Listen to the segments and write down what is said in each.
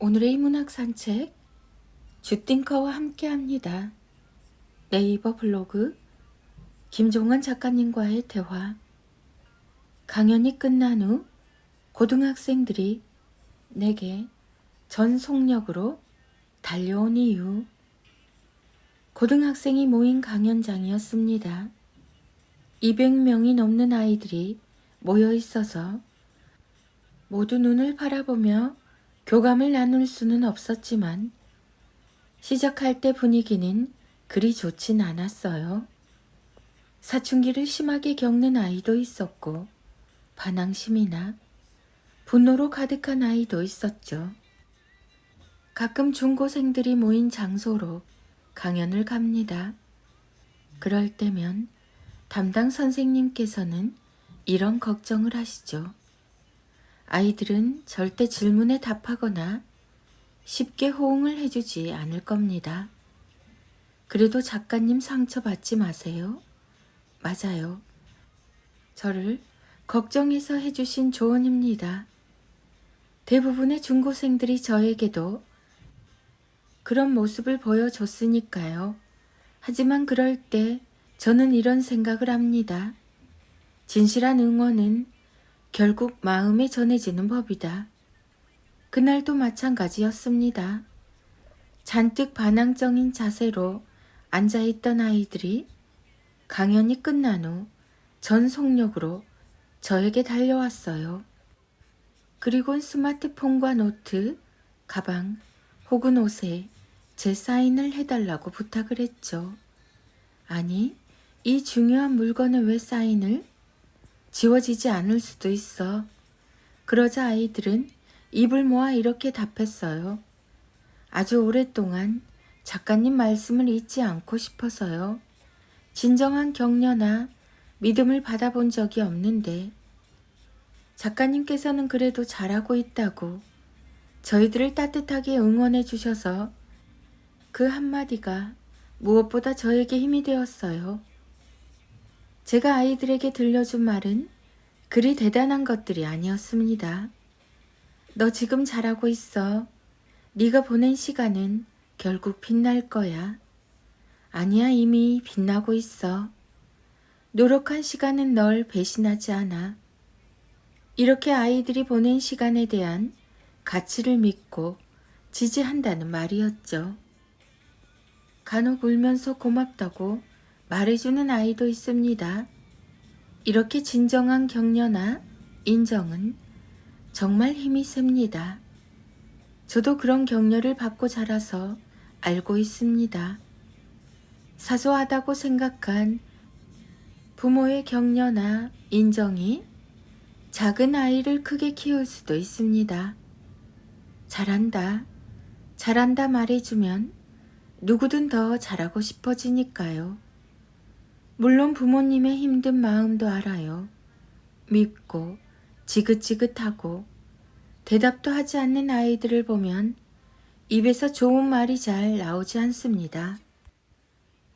오늘의 문학 산책 주띵커와 함께합니다. 네이버 블로그 김종원 작가님과의 대화 강연이 끝난 후 고등학생들이 내게 전속력으로 달려온 이유 고등학생이 모인 강연장이었습니다. 200명이 넘는 아이들이 모여 있어서 모두 눈을 바라보며 교감을 나눌 수는 없었지만 시작할 때 분위기는 그리 좋진 않았어요. 사춘기를 심하게 겪는 아이도 있었고 반항심이나 분노로 가득한 아이도 있었죠. 가끔 중고생들이 모인 장소로 강연을 갑니다. 그럴 때면 담당 선생님께서는 이런 걱정을 하시죠. 아이들은 절대 질문에 답하거나 쉽게 호응을 해주지 않을 겁니다. 그래도 작가님 상처받지 마세요. 맞아요. 저를 걱정해서 해주신 조언입니다. 대부분의 중고생들이 저에게도 그런 모습을 보여줬으니까요. 하지만 그럴 때 저는 이런 생각을 합니다. 진실한 응원은 결국 마음에 전해지는 법이다. 그날도 마찬가지였습니다. 잔뜩 반항적인 자세로 앉아있던 아이들이 강연이 끝난 후 전 속력으로 저에게 달려왔어요. 그리곤 스마트폰과 노트, 가방 혹은 옷에 제 사인을 해달라고 부탁을 했죠. 아니, 이 중요한 물건에 왜 사인을? 지워지지 않을 수도 있어. 그러자 아이들은 입을 모아 이렇게 답했어요. 아주 오랫동안 작가님 말씀을 잊지 않고 싶어서요. 진정한 격려나 믿음을 받아본 적이 없는데 작가님께서는 그래도 잘하고 있다고 저희들을 따뜻하게 응원해 주셔서 그 한마디가 무엇보다 저에게 힘이 되었어요. 제가 아이들에게 들려준 말은 그리 대단한 것들이 아니었습니다. 너 지금 잘하고 있어. 네가 보낸 시간은 결국 빛날 거야. 아니야, 이미 빛나고 있어. 노력한 시간은 널 배신하지 않아. 이렇게 아이들이 보낸 시간에 대한 가치를 믿고 지지한다는 말이었죠. 간혹 울면서 고맙다고 말해주는 아이도 있습니다. 이렇게 진정한 격려나 인정은 정말 힘이 셉니다. 저도 그런 격려를 받고 자라서 알고 있습니다. 사소하다고 생각한 부모의 격려나 인정이 작은 아이를 크게 키울 수도 있습니다. 잘한다, 잘한다 말해주면 누구든 더 잘하고 싶어지니까요. 물론 부모님의 힘든 마음도 알아요. 밉고 지긋지긋하고 대답도 하지 않는 아이들을 보면 입에서 좋은 말이 잘 나오지 않습니다.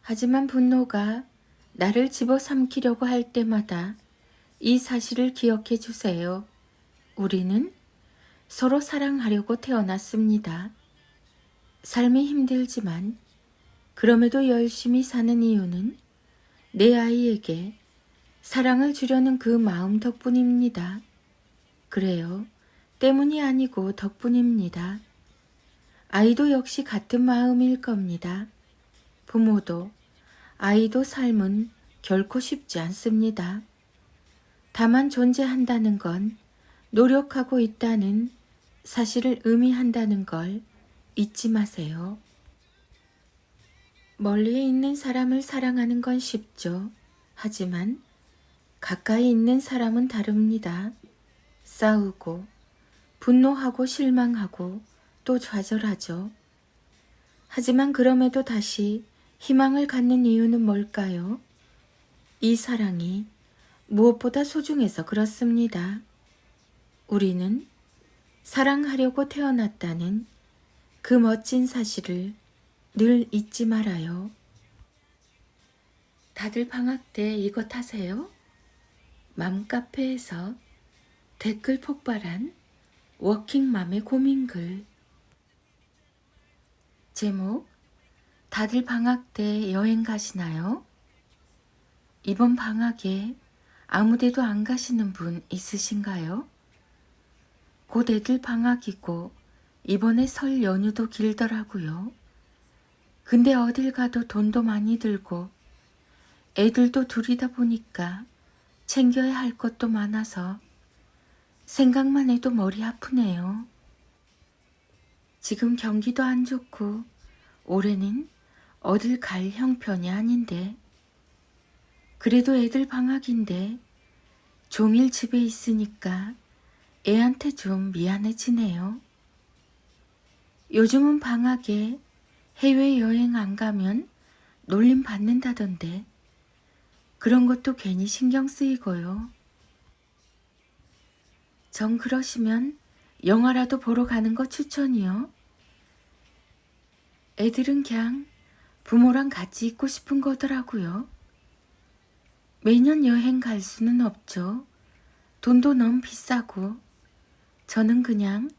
하지만 분노가 나를 집어삼키려고 할 때마다 이 사실을 기억해 주세요. 우리는 서로 사랑하려고 태어났습니다. 삶이 힘들지만 그럼에도 열심히 사는 이유는 내 아이에게 사랑을 주려는 그 마음 덕분입니다. 그래요. 때문이 아니고 덕분입니다. 아이도 역시 같은 마음일 겁니다. 부모도 아이도 삶은 결코 쉽지 않습니다. 다만 존재한다는 건 노력하고 있다는 사실을 의미한다는 걸 잊지 마세요. 멀리에 있는 사람을 사랑하는 건 쉽죠. 하지만 가까이 있는 사람은 다릅니다. 싸우고, 분노하고 실망하고 또 좌절하죠. 하지만 그럼에도 다시 희망을 갖는 이유는 뭘까요? 이 사랑이 무엇보다 소중해서 그렇습니다. 우리는 사랑하려고 태어났다는 그 멋진 사실을 늘 잊지 말아요. 다들 방학 때 이것 하세요? 맘카페에서 댓글 폭발한 워킹맘의 고민글 제목 다들 방학 때 여행 가시나요? 이번 방학에 아무데도 안 가시는 분 있으신가요? 곧 애들 방학이고 이번에 설 연휴도 길더라고요. 근데 어딜 가도 돈도 많이 들고 애들도 둘이다 보니까 챙겨야 할 것도 많아서 생각만 해도 머리 아프네요. 지금 경기도 안 좋고 올해는 어딜 갈 형편이 아닌데 그래도 애들 방학인데 종일 집에 있으니까 애한테 좀 미안해지네요. 요즘은 방학에 해외여행 안 가면 놀림 받는다던데 그런 것도 괜히 신경 쓰이고요. 정 그러시면 영화라도 보러 가는 거 추천이요. 애들은 그냥 부모랑 같이 있고 싶은 거더라고요. 매년 여행 갈 수는 없죠. 돈도 너무 비싸고. 저는 그냥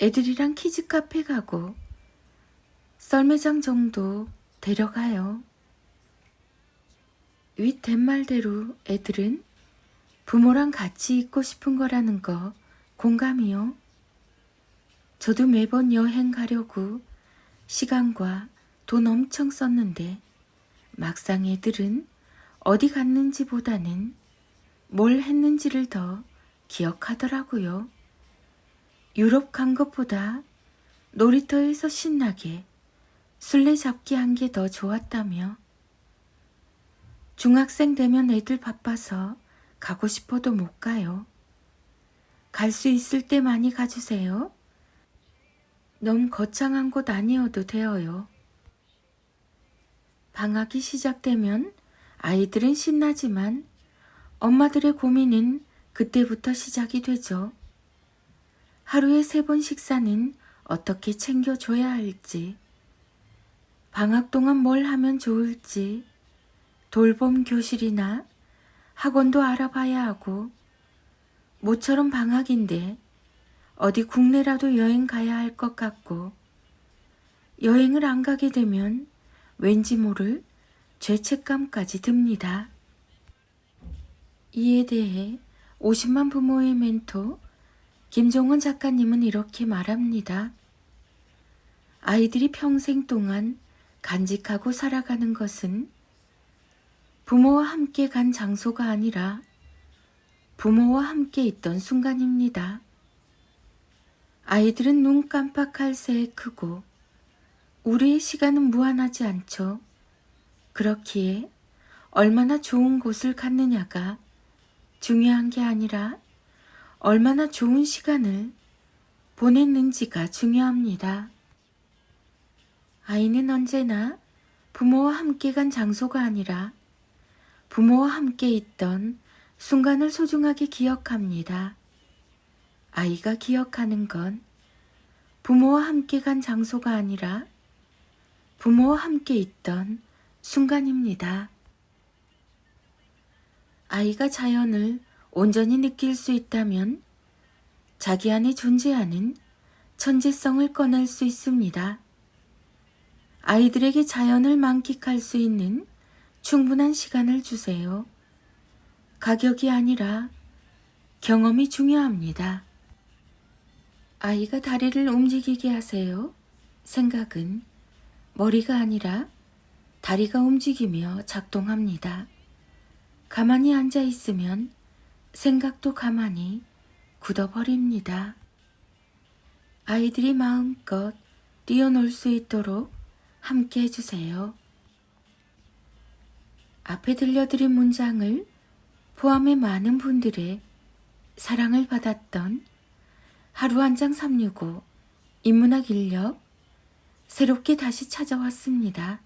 애들이랑 키즈 카페 가고 썰매장 정도 데려가요. 윗된 말대로 애들은 부모랑 같이 있고 싶은 거라는 거 공감이요. 저도 매번 여행 가려고 시간과 돈 엄청 썼는데 막상 애들은 어디 갔는지 보다는 뭘 했는지를 더 기억하더라고요. 유럽 간 것보다 놀이터에서 신나게 술래잡기 한 게 더 좋았다며. 중학생 되면 애들 바빠서 가고 싶어도 못 가요. 갈 수 있을 때 많이 가주세요. 너무 거창한 곳 아니어도 되어요. 방학이 시작되면 아이들은 신나지만 엄마들의 고민은 그때부터 시작이 되죠. 하루에 세 번 식사는 어떻게 챙겨줘야 할지, 방학 동안 뭘 하면 좋을지, 돌봄 교실이나 학원도 알아봐야 하고, 모처럼 방학인데 어디 국내라도 여행 가야 할 것 같고, 여행을 안 가게 되면 왠지 모를 죄책감까지 듭니다. 이에 대해 50만 부모의 멘토 김종원 작가님은 이렇게 말합니다. 아이들이 평생 동안 간직하고 살아가는 것은 부모와 함께 간 장소가 아니라 부모와 함께 있던 순간입니다. 아이들은 눈 깜빡할 새에 크고 우리의 시간은 무한하지 않죠. 그렇기에 얼마나 좋은 곳을 갔느냐가 중요한 게 아니라 얼마나 좋은 시간을 보냈는지가 중요합니다. 아이는 언제나 부모와 함께 간 장소가 아니라 부모와 함께 있던 순간을 소중하게 기억합니다. 아이가 기억하는 건 부모와 함께 간 장소가 아니라 부모와 함께 있던 순간입니다. 아이가 자연을 온전히 느낄 수 있다면 자기 안에 존재하는 천재성을 꺼낼 수 있습니다. 아이들에게 자연을 만끽할 수 있는 충분한 시간을 주세요. 가격이 아니라 경험이 중요합니다. 아이가 다리를 움직이게 하세요. 생각은 머리가 아니라 다리가 움직이며 작동합니다. 가만히 앉아 있으면 생각도 가만히 굳어버립니다. 아이들이 마음껏 뛰어놀 수 있도록 함께 해주세요. 앞에 들려드린 문장을 포함해 많은 분들의 사랑을 받았던 하루 한 장 365 인문학 인력 새롭게 다시 찾아왔습니다.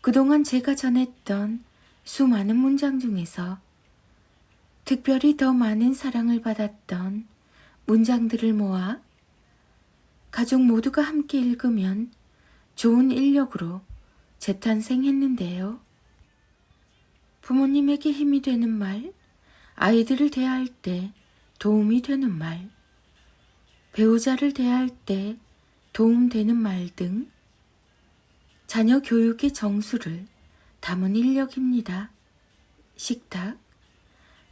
그동안 제가 전했던 수많은 문장 중에서 특별히 더 많은 사랑을 받았던 문장들을 모아 가족 모두가 함께 읽으면 좋은 인력으로 재탄생했는데요. 부모님에게 힘이 되는 말, 아이들을 대할 때 도움이 되는 말, 배우자를 대할 때 도움되는 말 등 자녀 교육의 정수를 담은 인력입니다. 식탁,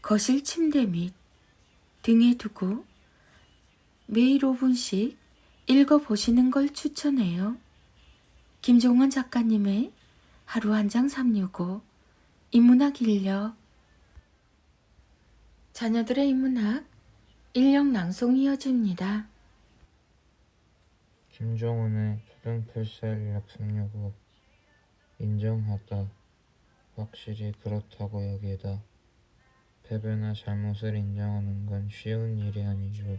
거실 침대 및 등에 두고 매일 5분씩 읽어보시는 걸 추천해요. 김종원 작가님의 하루 한 장 365 인문학 인력. 자녀들의 인문학 인력 낭송 이어집니다. 김정은의 초등필사인력 365 인정하다. 확실히 그렇다고 여기다. 패배나 잘못을 인정하는 건 쉬운 일이 아니죠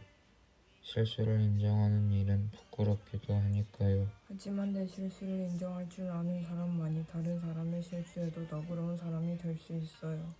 실수를 인정하는 일은 부끄럽기도 하니까요 하지만 내 실수를 인정할 줄 아는 사람만이 다른 사람의 실수에도 너그러운 사람이 될 수 있어요.